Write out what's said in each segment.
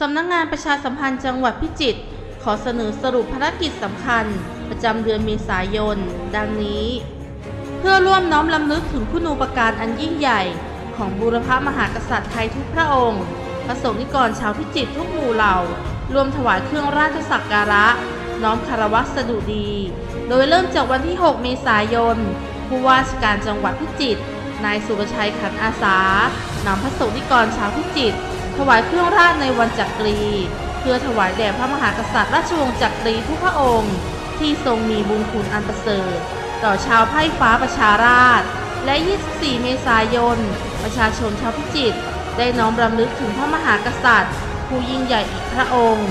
สำนักงานประชาสัมพันธ์จังหวัดพิจิตรขอเสนอสรุปภารกิจสำคัญ ประจำเดือนเมษายน ดังนี้ เพื่อร่วมน้อมลำลึกถึงคุณูปการอันยิ่งใหญ่ ของบูรพมหากษัตริย์ไทยทุกพระองค์พระสงฆ์นิกรชาวพิจิตรทุกหมู่เหล่า รวมถวายเครื่องราชสักการะ น้อมคารวะสดุดี โดยเริ่มจากวันที่ 6 เมษายน ผู้ว่าราชการจังหวัดพิจิตรนายสุรชัยขันอาสานำพระสงฆ์นิกรชาวพิจิตร ถวายเครื่องราชในวันจักรี เพื่อถวายแด่พระมหากษัตริย์ราชวงศ์จักรีทุกพระองค์ ที่ทรงมีบุญคุณอันประเสริฐต่อชาวไพร่ฟ้าประชาราษฎร์และ 24 เมษายน ประชาชนชาวพิจิตรได้น้อมรำลึกถึงพระมหากษัตริย์ ผู้ยิ่งใหญ่อีกพระองค์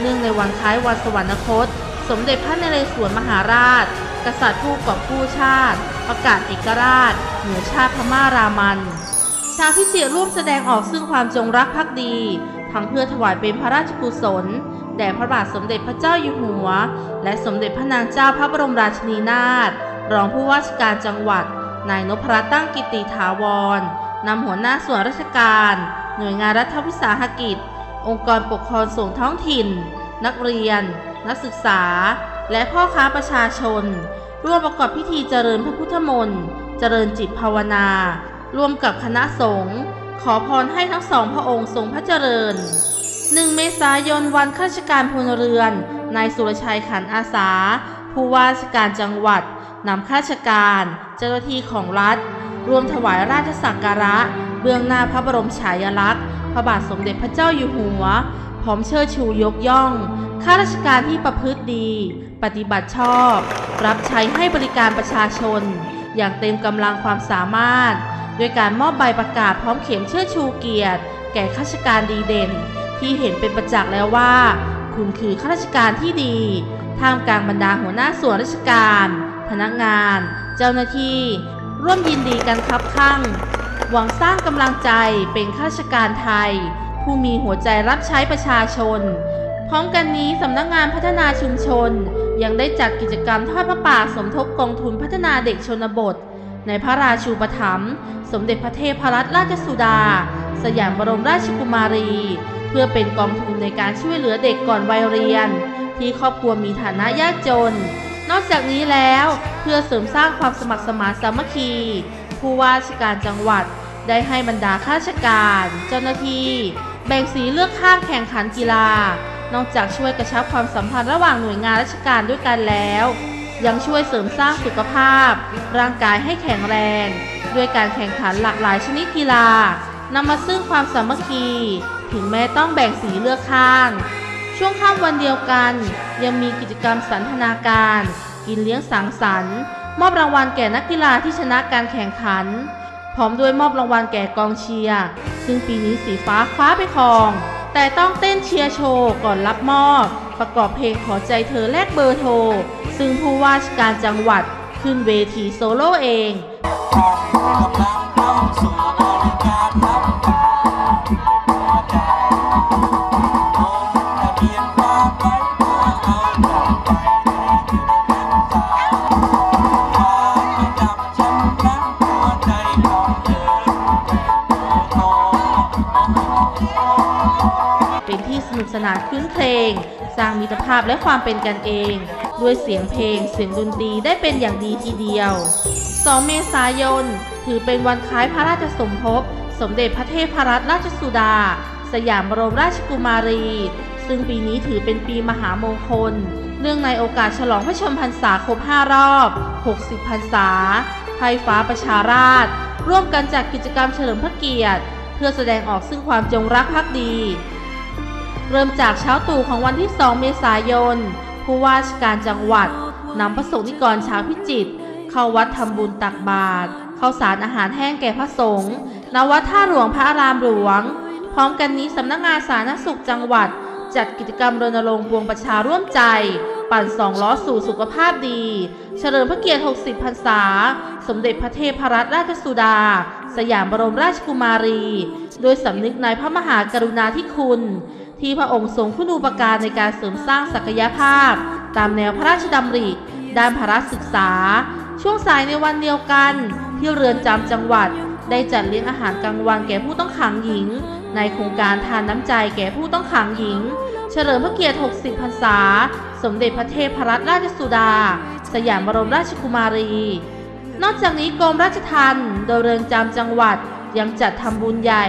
เนื่องในวันคล้ายวันสวรรคต สมเด็จพระนเรศวรมหาราช กษัตริย์ผู้กอบกู้ชาติ ประกาศเอกราช เหนือชาติพม่ารามัน ชาวพิจิตรร่วมแสดงออกซึ่งความจงรักภักดี ทั้งเพื่อถวายเป็นพระราชกุศล แด่พระบาทสมเด็จพระเจ้าอยู่หัว และสมเด็จพระนางเจ้าพระบรมราชินีนาถรองผู้ว่าราชการจังหวัด นายนพรัตน์ตั้งกิติถาวรนำหัวหน้าส่วนราชการ หน่วยงานรัฐวิสาหกิจ องค์กรปกครองส่งท้องถิ่น นักเรียน นักศึกษา และพ่อค้าประชาชน ร่วมประกอบพิธีเจริญพระพุทธมนต์ เจริญจิตภาวนา รวมกับคณะสงฆ์ขอพรให้ทั้งสองพระองค์ทรงพระเจริญ 1 เมษายนวันข้าราชการพลเรือน นายสุรชัยขันอาสา ผู้ว่าราชการจังหวัดนำข้าราชการ เจ้าหน้าที่ของรัฐ รวมถวายราชสักการะ เบื้องหน้าพระบรมฉายาลักษณ์ พระบาทสมเด็จพระเจ้าอยู่หัว พร้อมเชิดชูยกย่อง ข้าราชการที่ประพฤติดี ปฏิบัติชอบ รับใช้ให้บริการประชาชน อย่างเต็มกำลังความสามารถ ด้วยการมอบใบประกาศพร้อมเข็มเชิดชูเกียรติ แก่ข้าราชการดีเด่น ที่เห็นเป็นประจักษ์แล้วว่า คุณคือข้าราชการที่ดีท่ามกลางบรรดาหัวหน้าส่วนราชการ พนักงาน เจ้าหน้าที่ ร่วมยินดีกันครับข้างหวังสร้างกำลังใจเป็นข้าราชการไทย ผู้มีหัวใจรับใช้ประชาชน พร้อมกันนี้สำนักงานพัฒนาชุมชน ยังได้จัดกิจกรรมทอดพระป่าสมทบกองทุนพัฒนาเด็กชนบท ในพระราชูปถัมภ์สมเด็จพระเทพรัตนราชสุดา สยามบรมราชกุมารี เพื่อเป็นกองทุนในการช่วยเหลือเด็กก่อนวัยเรียน ที่ครอบครัวมีฐานะยากจน นอกจากนี้แล้วเพื่อเสริมสร้างความสมัครสมานสามัคคี ผู้ว่าราชการจังหวัดได้ให้บรรดาข้าราชการ เจ้าหน้าที่ แบ่งสีเลือกข้างแข่งขันกีฬา นอกจากช่วยกระชับความสัมพันธ์ระหว่างหน่วยงานราชการด้วยกันแล้ว ยังช่วยเสริมสร้างสุขภาพ ร่างกายให้แข็งแรง ด้วยการแข่งขันหลากหลายชนิดกีฬานำมาซึ่งความสามัคคี ถึงแม้ต้องแบ่งสีเลือกข้าง ช่วงค่ำวันเดียวกัน ยังมีกิจกรรมสันทนาการ กินเลี้ยงสังสรรค์มอบรางวัลแก่นักกีฬาที่ชนะการแข่งขัน พร้อมด้วยมอบรางวัลแก่กองเชียร์ซึ่งปีนี้สีฟ้าคว้าไปครอง แต่ต้องเต้นเชียร์โชว์ก่อนรับมอบ ประกอบเพลงขอใจเธอแลกเบอร์โทร ซึ่งผู้ว่าราชการจังหวัดขึ้นเวทีโซโล่เองเป็นที่สนุกสนานคื้นเพลง สร้างมิตรภาพและความเป็นกันเอง ด้วยเสียงเพลงเสียงดนตรีได้เป็นอย่างดีทีเดียว 2 เมษายน ถือเป็นวันคล้ายพระราชสมภพ สมเด็จพระเทพรัตนราชสุดา สยามบรมราชกุมารี ซึ่งปีนี้ถือเป็นปีมหามงคล เนื่องในโอกาสฉลองพระชนมพรรษาครบ 5 รอบ 60 พรรษาไทยฟ้าประชาราษฎร์ร่วมกันจัดกิจกรรมเฉลิมพระเกียรติ เพื่อแสดงออกซึ่งความจงรักภักดี เริ่มจากเช้าตู่ของวันที่ 2 เมษายน ผู้ว่าราชการจังหวัดนำพระสงฆ์นิกรชาวพิจิตรเข้าวัดทำบุญตักบาตรข้าวสารอาหารแห้งแก่พระสงฆ์ณวัดท่าหลวงพระอารามหลวง พร้อมกันนี้สำนักงานสาธารณสุขจังหวัด จัดกิจกรรมรณรงค์ปวงประชาร่วมใจ ปั่นสองล้อสู่สุขภาพดี เฉลิมพระเกียรติ 60 พรรษา สมเด็จพระเทพรัตนราชสุดา สยามบรมราชกุมารี โดยสำนึกในพระมหากรุณาธิคุณ ที่พระองค์ทรงคุณูปการในการเสริมสร้างศักยภาพ ตามแนวพระราชดำริ ด้านพระศึกษา ช่วงสายในวันเดียวกัน ที่เรือนจำจังหวัด ได้จัดเลี้ยงอาหารกลางวันแก่ผู้ต้องขังหญิง ในโครงการทานน้ำใจแก่ผู้ต้องขังหญิง เฉลิมพระเกียรติ 60 พรรษา สมเด็จพระเทพรัตนราชสุดา สยามบรมราชกุมารี นอกจากนี้กรมราชทัณฑ์โดยเรือนจำจังหวัดยังจัดทำบุญใหญ่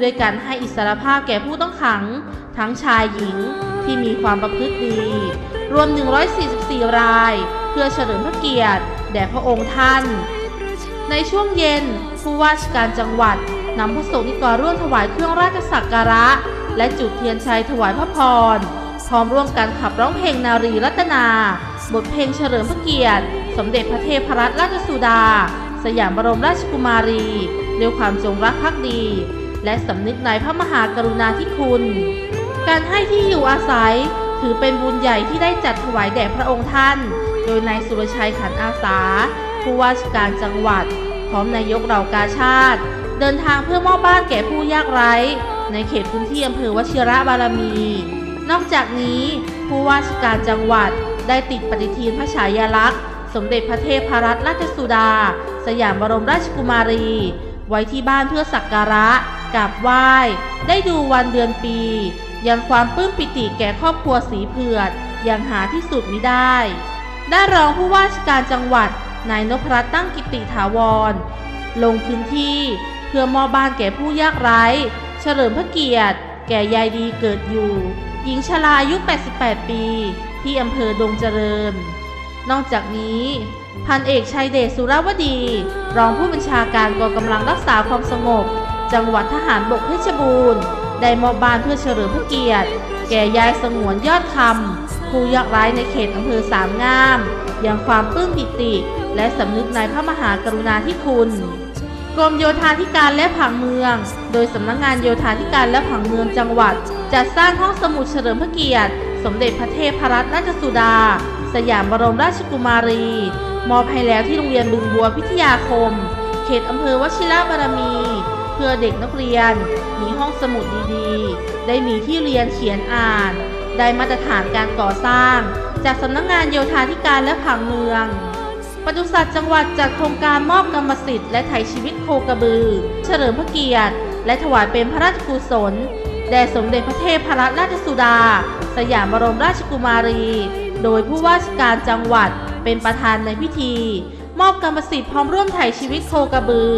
ด้วยการให้อิสรภาพแก่ผู้ต้องขัง ทั้งชายหญิงที่มีความประพฤติดี รวม 144 ราย เพื่อเฉลิมพระเกียรติแด่พระองค์ท่าน ในช่วงเย็นผู้ว่าราชการจังหวัดนำพระสงฆ์นิกรร่วมถวายเครื่องราชสักการะ และจุดเทียนชัยถวายพระพร พร้อมร่วมกันขับร้องเพลงนารีรัตนา บทเพลงเฉลิมพระเกียรติ สมเด็จพระเทพรัตนราชสุดา สยามบรมราชกุมารีด้วยความจงรักภักดี และสำนึกในพระมหากรุณาธิคุณ การให้ที่อยู่อาศัยถือเป็นบุญใหญ่ที่ได้จัดถวายแด่พระองค์ท่าน โดยนายสุรชัยขันอาสา ผู้ว่าราชการจังหวัด พร้อมนายกเหล่ากาชาติ เดินทางเพื่อมอบบ้านแก่ผู้ยากไร้ ในเขตพื้นที่อำเภอวชิระบารมี นอกจากนี้ผู้ว่าราชการจังหวัดได้ติดปฏิทินพระฉายาลักษณ์ สมเด็จพระเทพรัตนราชสุดา สยามบรมราชกุมารี ไว้ที่บ้านเพื่อสักการะกราบไหว้ ได้ดูวันเดือนปี ยังความปลื้มปิติแก่ครอบครัวสีเผือดอยังหาที่สุดมิได้ ได้รองผู้ว่าราชการจังหวัดนายนพรัตน์ตั้งกิติถาวร ลงพื้นที่เพื่อมอบบ้านแก่ผู้ยากไร้ เฉลิมพระเกียรติ แก่ยายดีเกิดอยู่ หญิงชราอายุ 88 ปี ที่อำเภอดงเจริญ นอกจากนี้พันเอกชัยเดชสุรวดี รองผู้บัญชาการกองกำลังรักษาความสงบ จังหวัดทหารบกเพชรบูรณ์ ได้มอบบ้านเพื่อเฉลิมพระเกียรติ แก่ยายสงวนยอดคำผู้ยากไร้ในเขตอำเภอสามงาม อย่างความปลื้มปิติ และสำนึกในพระมหากรุณาธิคุณกรมโยธาธิการและผังเมือง โดยสำนักงานโยธาธิการและผังเมืองจังหวัด จัดสร้างห้องสมุดเฉลิมพระเกียรติ สมเด็จพระเทพรัตนราชสุดา สยามบรมราชกุมารี มอบให้แล้วที่โรงเรียนบึงบัวพิทยาคม เขตอำเภอวชิระบารมี เพื่อเด็กนักเรียน มีห้องสมุดดีๆ ได้มีที่เรียนเขียนอ่าน ได้มาตรฐานการก่อสร้าง จากสำนักงานโยธาธิการและผังเมืองปศุสัตว์จังหวัดจัดโครงการมอบกรรมสิทธิ์และไถ่ชีวิตโคกระบือ เฉลิมพระเกียรติ และถวายเป็นพระราชกุศล แด่สมเด็จพระเทพรัตนราชสุดา สยามบรมราชกุมารี โดยผู้ว่าราชการจังหวัดเป็นประธานในพิธี มอบกรรมสิทธิ์พร้อมร่วมไถ่ชีวิตโคกระบือ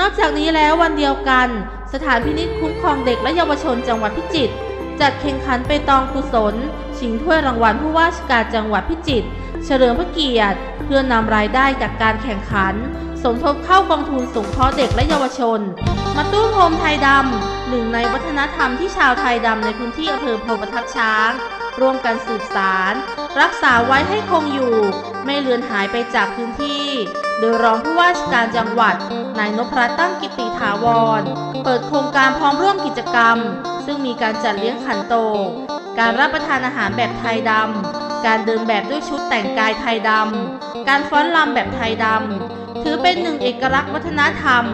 นอกจากนี้แล้ววันเดียวกัน สถานพินิจคุ้มครองเด็กและเยาวชนจังหวัดพิจิตรจัดแข่งขันไปตองกุศล ชิงถ้วยรางวัลผู้ว่าราชการจังหวัดพิจิตรเฉลิมพระเกียรติ เพื่อนำรายได้จากการแข่งขัน สมทบเข้ากองทุนสงเคราะห์เด็กและเยาวชน มาตู้โฮมไทยดำหนึ่งในวัฒนธรรมที่ชาวไทยดำในพื้นที่อำเภอโพประทับช้าง ร่วมกันสืบสาร รักษาไว้ให้คงอยู่ ไม่เลือนหายไปจากพื้นที่ ดยรองผู้ว่าราชการจังหวัด นายนพรัตน์ตั้งกิติถาวร เปิดโครงการพร้อมร่วมกิจกรรม ซึ่งมีการจัดเลี้ยงขันโต การรับประทานอาหารแบบไทยดำ การเดินแบบด้วยชุดแต่งกายไทยดำ การฟ้อนรำแบบไทยดำ ถือเป็นหนึ่งเอกลักษณ์วัฒนธรรม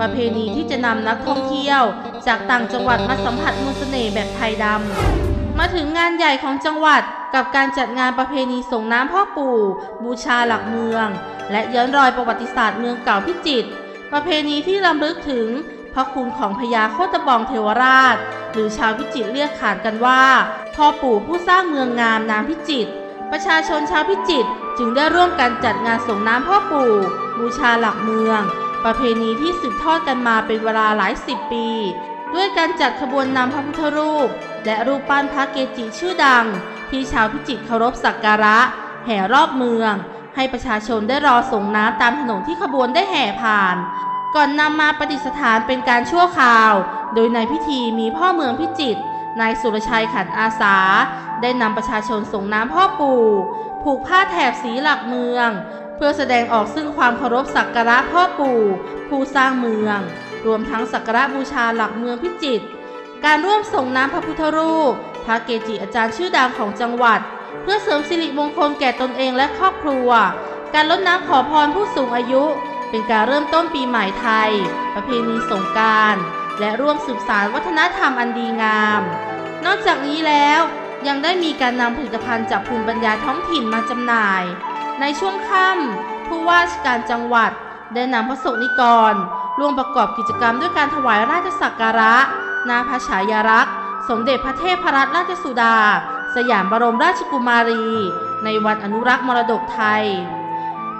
ประเพณีที่จะนำนักท่องเที่ยว จากต่างจังหวัดมาสัมผัสมนต์เสน่ห์แบบไทยดำ มาถึงงานใหญ่ของจังหวัดกับการจัดงานประเพณีส่งน้ำพ่อปู่ บูชาหลักเมือง และย้อนรอยประวัติศาสตร์เมืองเก่าพิจิตรประเพณีที่รำลึกถึงพระคุณของพญาโคตบองเทวราช หรือชาวพิจิตรเรียกขานกันว่า พ่อปู่ผู้สร้างเมืองงามนามพิจิตรประชาชนชาวพิจิตรจึงได้ร่วมกันจัดงานส่งน้ำพ่อปู่ บูชาหลักเมือง ประเพณีที่สืบทอดกันมาเป็นเวลาหลายสิบปี ด้วยการจัดขบวนนำพระพุทธรูป และรูปปั้นพระเกจิชื่อดัง ที่ชาวพิจิตรเคารพสักการะ แห่รอบเมือง ให้ประชาชนได้รอส่งน้ำตามถนนที่ขบวนได้แห่ผ่าน ก่อนนำมาประดิษฐานเป็นการชั่วคราว โดยในพิธีมีพ่อเมืองพิจิตรนายสุรชัยขันอาสา ได้นำประชาชนส่งน้ำพ่อปู่ผูกผ้าแถบสีหลักเมือง เพื่อแสดงออกซึ่งความเคารพสักการะพ่อปู่ ผู้สร้างเมือง รวมทั้งสักการะบูชาหลักเมืองพิจิตร การร่วมส่งน้ำพระพุทธรูป พระเกจิอาจารย์ชื่อดังของจังหวัด เพื่อเสริมสิริมงคลแก่ตนเองและครอบครัว การลดน้ำขอพรผู้สูงอายุ เป็นการเริ่มต้นปีใหม่ไทย ประเพณีสงการและร่วมสืบสานวัฒนธรรมอันดีงาม นอกจากนี้แล้วยังได้มีการนำผลิตภัณฑ์จากภูมิปัญญาท้องถิ่นมาจำหน่าย ในช่วงค่ำผู้ว่าราชการจังหวัด ได้นำพระสงฆ์นิกร ร่วมประกอบกิจกรรมด้วยการถวายราชสักการะนาพระฉายารักษ์ สมเด็จพระเทพรัตนราชสุดา สยามบรมราชกุมารี ในวันอนุรักษ์มรดกไทย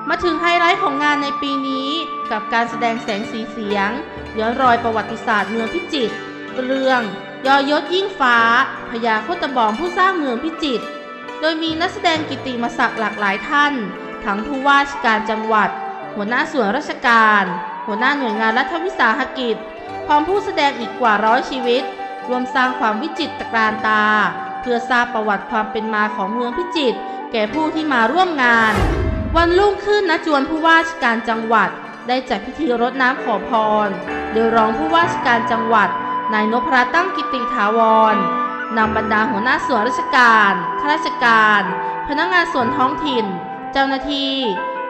มาถึงไฮไลท์ของงานในปีนี้กับการแสดงแสงสีเสียง ย้อนรอยประวัติศาสตร์เมืองพิจิตรเรื่องยอยศยิ่งฟ้าพญาโคตบองผู้สร้างเมืองพิจิตรโดยมีนักแสดงกิติมศักดิ์หลากหลายท่าน ทั้งผู้ว่าราชการจังหวัด หัวหน้าส่วนราชการ หัวหน้าหน่วยงานรัฐวิสาหกิจ พร้อมผู้แสดงอีกกว่าร้อยชีวิต รวมสร้างความวิจิตรการตา เพื่อทราบประวัติความเป็นมาของเมืองพิจิตรแก่ผู้ที่มาร่วมงาน วันรุ่งขึ้นนะจวนผู้ว่าราชการจังหวัด ได้จัดพิธีรดน้ำขอพรโดยรองผู้ว่าราชการจังหวัดนายนพรัตน์ตั้งกิติถาวรนำบรรดาหัวหน้าส่วนราชการ ข้าราชการ พนักงานส่วนท้องถิ่น เจ้าหน้าที่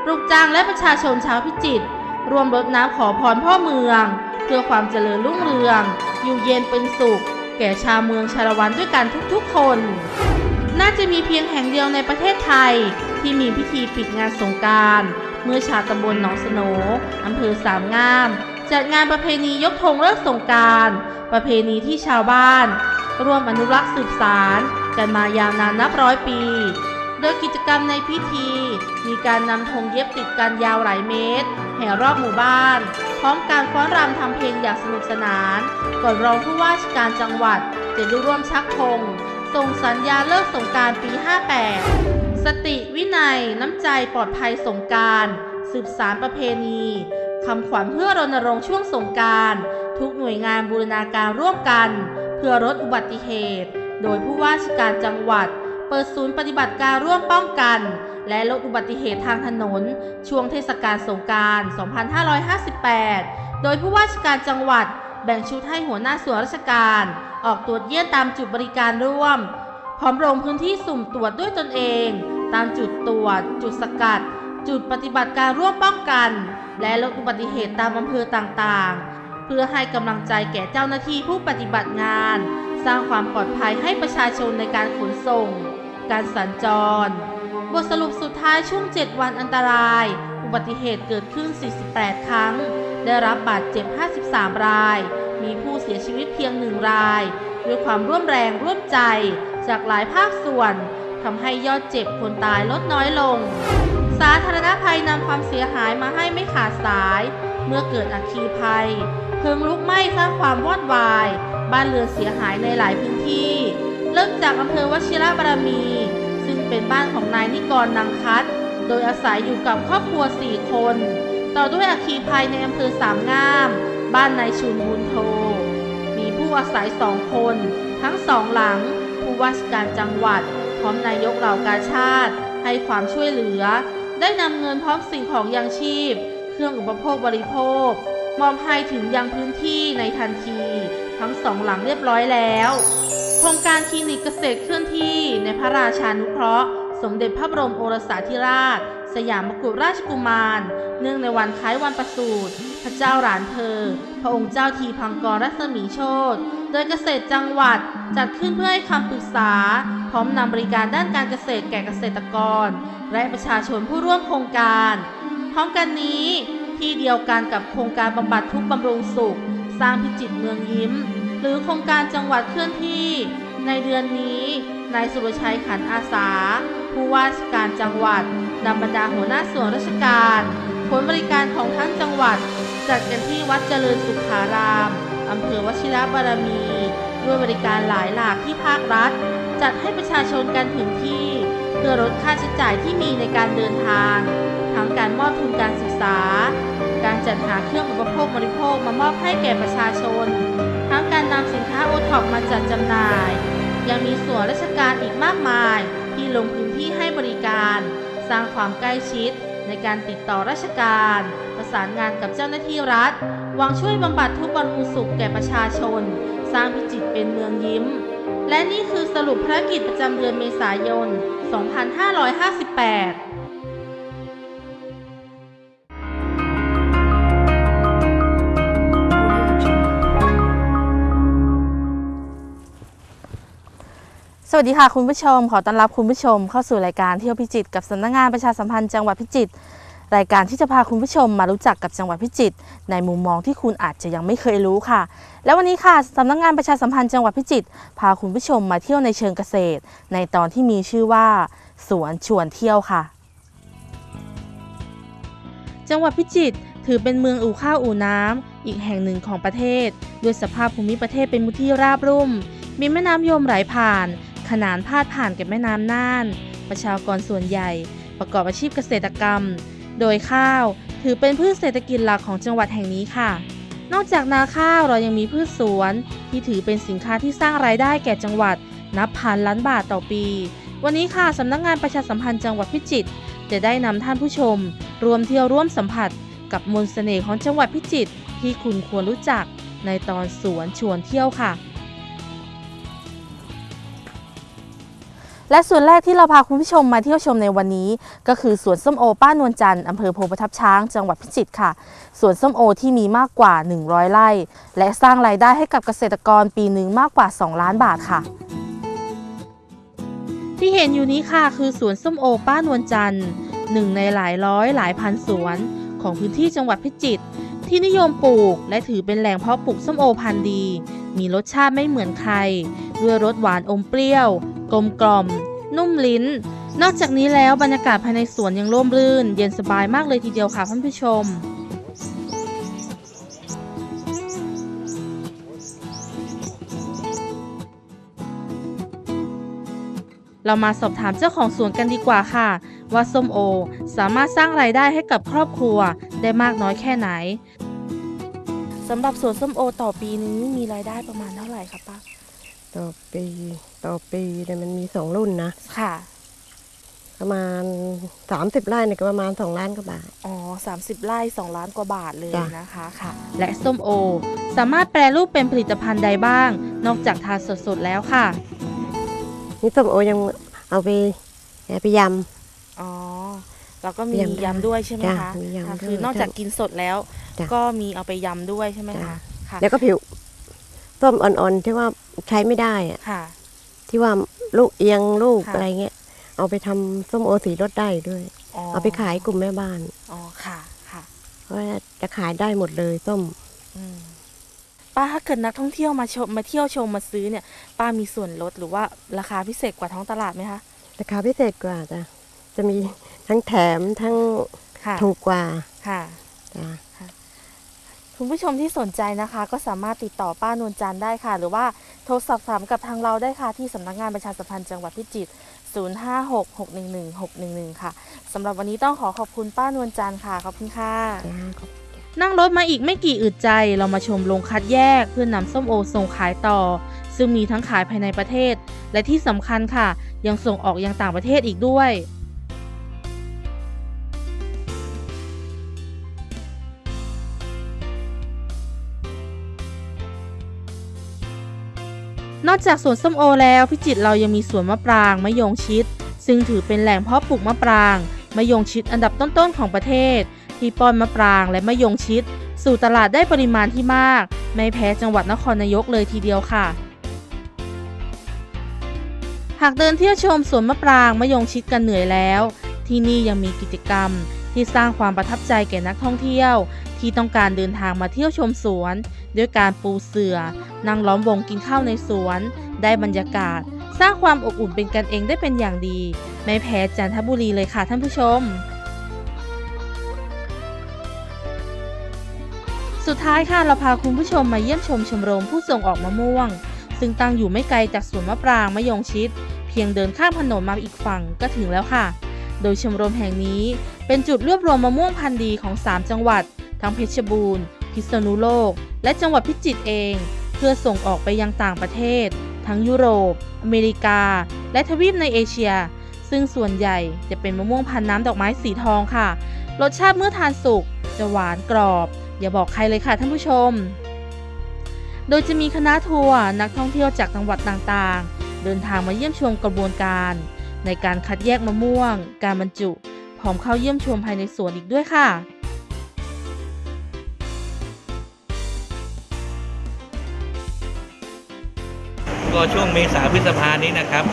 ลูกจ้างและประชาชนชาวพิจิตร รวมรดน้ำขอพรพ่อเมือง เพื่อความเจริญรุ่งเรือง อยู่เย็นเป็นสุข แก่ชาวเมืองชาละวันด้วยกันทุกๆคน น่าจะมีเพียงแห่งเดียวในประเทศไทย ที่มีพิธีปิดงานสงการเมื่อชาวตำบลหนองสโหนอำเภอสามงาม จัดงานประเพณียกธงเลิกสงการประเพณีที่ชาวบ้าน ร่วมอนุรักษ์สืบสารกันมายาวนานนับร้อยปี โดยกิจกรรมในพิธี มีการนำธงเย็บติดกันยาวหลายเมตร แห่รอบหมู่บ้าน พร้อมการฟ้อนรำทำเพลงอย่างสนุกสนาน ก่อนรองผู้ว่าราชการจังหวัดจะได้ร่วมชักธงส่งสัญญาเลิกสงการปี 58 สติวินัยน้ำใจปลอดภัยสงการสืบสารประเพณีคำขวัญเพื่อรณรงค์ช่วงสงการทุกหน่วยงานบูรณาการร่วมกัน เพื่อลดอุบัติเหตุ โดยผู้ว่าราชการจังหวัด เปิดศูนย์ปฏิบัติการร่วมป้องกัน และลดอุบัติเหตุทางถนน ช่วงเทศกาลสงกราร 2558 โดยผู้ว่าราชการจังหวัด แบ่งชุดให้หัวหน้าส่วนราชการ ออกตรวจเยี่ยมตามจุดบริการร่วม พร้อมลงพื้นที่สุ่มตรวจด้วยตนเอง ตามจุดตรวจ จุดสกัด จุดปฏิบัติการร่วมป้องกัน และลดอุบัติเหตุตามอำเภอต่างๆ เพื่อให้กำลังใจแก่เจ้าหน้าที่ผู้ปฏิบัติงานสร้างความปลอดภัยให้ประชาชนในการขนส่ง การสัญจร บทสรุปสุดท้ายช่วง 7 วันอันตราย อุบัติเหตุเกิดขึ้น 48 ครั้ง ได้รับบาดเจ็บ 53 ราย มีผู้เสียชีวิตเพียงหนึ่งราย ด้วยความร่วมแรงร่วมใจจากหลายภาคส่วนทำให้ยอดเจ็บคนตายลดน้อยลง สาธารณภัยนำความเสียหายมาให้ไม่ขาดสาย เมื่อเกิดอัคคีภัยเพลิงลุกไหม้สร้างความวอดวาย บ้านเรือนเสียหายในหลายพื้นที่ เริ่มจากอำเภอวชิระบารมี ซึ่งเป็นบ้านของนายนิกรนางคัดโดยอาศัยอยู่กับครอบครัว4คน ต่อด้วยอัคคีภัยในอำเภอสามงาม บ้านนายชุนบุญโท มีผู้อาศัยสองคน ทั้งสองหลัง ผู้ว่าราชการจังหวัด พร้อมนายกเหล่ากาชาติ ให้ความช่วยเหลือ ได้นำเงินพร้อมสิ่งของยังชีพ เครื่องอุปโภคบริโภค มอบให้ถึงยังพื้นที่ในทันที ทั้งสองหลังเรียบร้อยแล้ว โครงการคลินิกเกษตรเคลื่อนที่ในพระราชานุเคราะห์ สมเด็จพระบรมโอรสาธิราช สยามกุฎราชกุมาร เนื่องในวันคล้ายวันประสูติพระเจ้าหลานเธอ พระองค์เจ้าทีพังกรรัศมีโชตโดยเกษตรจังหวัดจัดขึ้นเพื่อให้คำปรึกษา พร้อมนำบริการด้านการเกษตรแก่เกษตรกร และประชาชนผู้ร่วมโครงการ พร้อมกันนี้ที่เดียวกันกับโครงการบำบัดทุกข์บำรุงสุข สร้างพิจิตรเมืองยิ้ม หรือโครงการจังหวัดเคลื่อนที่ ในเดือนนี้นายสุรชัยขันอาสา ผู้ว่าราชการจังหวัดนำบรรดาหัวหน้าส่วนราชการผลบริการของทั้งจังหวัด จัดกันที่วัดเจริญสุขารามอำเภอวชิระบารมี ด้วยบริการหลายหลากที่ภาครัฐ จัดให้ประชาชนกันถึงที่ เพื่อลดค่าใช้จ่ายที่มีในการเดินทาง ทั้งการมอบทุนการศึกษา การจัดหาเครื่องอุปโภคบริโภคมามอบให้แก่ประชาชน ทั้งการนำสินค้าโอท็อปมาจัดจำหน่าย ยังมีส่วนราชการอีกมากมาย ที่ลงพื้นที่ให้บริการ สร้างความใกล้ชิด ในการติดต่อราชการ ประสานงานกับเจ้าหน้าที่รัฐหวังช่วยบำบัดทุกบรรลุสุขแก่ประชาชน สร้างพิจิตเป็นเมืองยิ้ม และนี่คือสรุปภารกิจประจำเดือนเมษายน 2558 วัสดีค่ะคุณผู้ชม ขอต้อนรับคุณผู้ชม เข้าสู่รายการเที่ยวพิจิตรกับสำนักงานประชาสัมพันธ์จังหวัดพิจิตรรายการที่จะพาคุณผู้ชมมารู้จักกับจังหวัดพิจิตรในมุมมองที่คุณอาจจะยังไม่เคยรู้ค่ะ และวันนี้ค่ะสำนักงานประชาสัมพันธ์จังหวัดพิจิตรพาคุณผู้ชมมาเที่ยวในเชิงเกษตร ในตอนที่มีชื่อว่า สวนชวนเที่ยวค่ะ จังหวัดพิจิตรถือเป็นเมืองอู่ข้าวอู่น้ำอีกแห่งหนึ่งของประเทศ ด้วยสภาพภูมิประเทศเป็นมุที่ราบรุ่ม มีแม่น้ำยมไหลผ่าน ขนานพาดผ่านกับแม่น้ำน่าน ประชากรส่วนใหญ่ประกอบอาชีพเกษตรกรรม โดยข้าวถือเป็นพืชเศรษฐกิจหลักของจังหวัดแห่งนี้ค่ะ นอกจากนาข้าวเรายังมีพืชสวน ที่ถือเป็นสินค้าที่สร้างรายได้แก่จังหวัด นับพันล้านบาทต่อปี วันนี้ค่ะสำนักงานประชาสัมพันธ์จังหวัดพิจิตรจะได้นำท่านผู้ชม รวมเที่ยวร่วมสัมผัส กับมนต์เสน่ห์ของจังหวัดพิจิตรที่คุณควรรู้จักในตอนสวนชวนเที่ยวค่ะ และส่วนแรกที่เราพาคุณผู้ชมมาเที่ยวชมในวันนี้ ก็คือสวนส้มโอป้านวลจันทร์อำเภอโพประทับช้าง จังหวัดพิจิตรค่ะ สวนส้มโอที่มีมากกว่า 100 ไร่ และสร้างรายได้ให้กับเกษตรกรปีหนึ่งมากกว่า 2 ล้านบาทค่ะ ที่เห็นอยู่นี้ค่ะ คือสวนส้มโอป้านวลจันทร์หนึ่งในหลายร้อยหลายพันสวน ของพื้นที่จังหวัดพิจิตรที่นิยมปลูกและถือเป็นแหล่งเพาะปลูกส้มโอพันธุ์ดี มีรสชาติไม่เหมือนใคร ด้วยรสหวานอมเปรี้ยว กลมกล่อม นุ่มลิ้น นอกจากนี้แล้วบรรยากาศภายในสวนยังร่มรื่น เย็นสบายมากเลยทีเดียวค่ะท่านผู้ชมเรามาสอบถามเจ้าของสวนกันดีกว่าค่ะ ว่าส้มโอ สามารถสร้างรายได้ให้กับครอบครัวได้มากน้อยแค่ไหนสำหรับสวนส้มโอต่อปีนึงนี่มีรายได้ประมาณเท่าไหร่คะป้าต่อปี ต่อปีเนี่ยมันมีสองรุ่นนะ ค่ะ ประมาณสามสิบไร่เนี่ยก็ประมาณสองล้านกว่าบาท อ๋อ 30 ไร่ 2 ล้านกว่าบาทเลยจ้ะ นะคะค่ะ และส้มโอ สามารถแปรรูปเป็นผลิตภัณฑ์ใดบ้าง นอกจากทานสดๆแล้วค่ะ นี่ส้มโอยังเอาไปเอาไปย อ๋อ แล้วก็มียำได้ยำด้วยใช่ไหมจ้ะคะมียำค่ะด้วยคือนอกจากกินสดแล้ว จ้ะก็มีเอาไปยำด้วยใช่ไหมจ้ะคะ ค่ะำแล้วก็ผิวส้มอ่อนๆที่ว่าใช้ไม่ได้อะค่ะ ที่ว่าลูกเอียงลูกค่ะ อะไรเงี้ยเอาไปทำส้มโอสีรสได้ด้วย เอาไปขายกลุ่มแม่บ้านอ๋อค่ะค่ะ เพราะว่าจะขายได้หมดเลยส้ม อืมป้าถ้าเกิดนักท่องเที่ยวมาชมมาเที่ยวชมมาซื้อเนี่ย ป้ามีส่วนลดหรือว่าราคาพิเศษกว่าท้องตลาดไหมคะราคาพิเศษกว่าจ้ะจะมีทั้งแถมทั้งค่ะถูกกว่าค่ะ จ้ะคุ คุณผู้ชมที่สนใจนะคะ ก็สามารถติดต่อป้านวลจันทร์ได้ค่ะ หรือว่าโทรสอบถามกับทางเราได้ค่ะ ที่สำนักงานประชาสัมพันธ์จังหวัดพิจิตร056611611 ค่ะสำหรับวันนี้ต้องขอขอบคุณป้านวลจันทร์ค่ะ ขอบคุณค่ะ นั่งรถมาอีกไม่กี่อึดใจ เรามาชมโรงคัดแยกเพื่อนนำส้มโอส่งขายต่อ ซึ่งมีทั้งขายภายในประเทศ และที่สำคัญค่ะ ยังส่งออกยังต่างประเทศอีกด้วย นอกจากสวนส้มโอแล้วพิจิตรเรายังมีสวนมะปรางมะยงชิด ซึ่งถือเป็นแหล่งเพาะปลูกมะปรางมะยงชิดอันดับต้นๆของประเทศ ที่ป้อนมะปรางและมะยงชิด สู่ตลาดได้ปริมาณที่มาก ไม่แพ้จังหวัดนครนายกเลยทีเดียวค่ะ หากเดินเที่ยวชมสวนมะปรางมะยงชิดกันเหนื่อยแล้ว ที่นี่ยังมีกิจกรรม ที่สร้างความประทับใจแก่นักท่องเที่ยว ที่ต้องการเดินทางมาเที่ยวชมสวน ด้วยการปูเสือ่อนั่งล้อมวงกินข้าวในสวน ได้บรรยากาศ สร้างความอบอุ่นเป็นกันเองได้เป็นอย่างดี ไม่แพ้จันทบุรีเลยค่ะท่านผู้ชม สุดท้ายค่ะเราพาคุณผู้ชมมาเยี่ยมชมชมรมผู้ส่งออกมะม่วง ซึ่งตั้งอยู่ไม่ไกลจากสวนมะปรางมะยงชิด เพียงเดินข้ามถนนมาอีกฝั่งก็ถึงแล้วค่ะ โดยชมรมแห่งนี้เป็นจุดรวบรวมมะม่วงพันธุ์ดีของ 3 จังหวัด ทั้งเพชรบูรณ์ พิษณุโลก และจังหวัดพิจิตรเอง เพื่อส่งออกไปยังต่างประเทศ ทั้งยุโรป อเมริกา และทวีปในเอเชีย ซึ่งส่วนใหญ่จะเป็นมะม่วงพันน้ำดอกไม้สีทองค่ะ รสชาติเมื่อทานสุกจะหวานกรอบ อย่าบอกใครเลยค่ะท่านผู้ชม โดยจะมีคณะทัวร์นักท่องเที่ยวจากจังหวัดต่างๆ เดินทางมาเยี่ยมชมกระบวนการ ในการคัดแยกมะม่วง การบรรจุพร้อมเข้าเยี่ยมชมภายในสวนอีกด้วยค่ะ ก็ช่วงเมษาพฤษภานี้นะครับ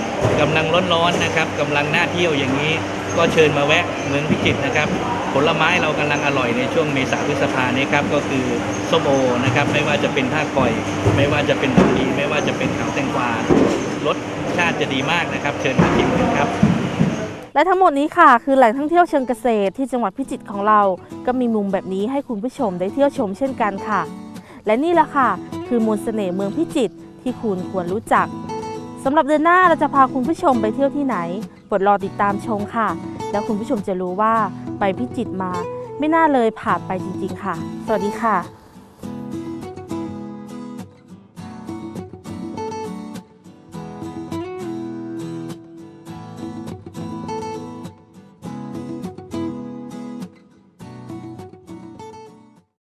กำลังร้อนๆนะครับกำลังน่าเที่ยวอย่างนี้ ก็เชิญมาแวะเมืองพิจิตรนะครับ ผลไม้เรากำลังอร่อยในช่วงเมษาพฤษภานี้ครับก็คือส้มโอนะครับ ไม่ว่าจะเป็นท่าคอย ไม่ว่าจะเป็นดำดีไม่ว่าจะเป็นขาวแตงกวารสชาติจะดีมากนะครับ เชิญมาชิมกันครับและทั้งหมดนี้ค่ะ คือแหล่งท่องเที่ยวเชิงเกษตรที่จังหวัดพิจิตรของเรา ก็มีมุมแบบนี้ให้คุณผู้ชมได้เที่ยวชมเช่นกันค่ะ และนี่แหละค่ะ คือมนต์เสน่ห์เมืองพิจิตร ที่คุณควรรู้จักสำหรับเดือนหน้าเราจะพาคุณผู้ชมไปเที่ยวที่ไหนโปรดรอติดตามชมค่ะ แล้วคุณผู้ชมจะรู้ว่าไปพิจิตรมา ไม่น่าเลยผ่านไปจริง ๆ ค่ะ สวัสดีค่ะ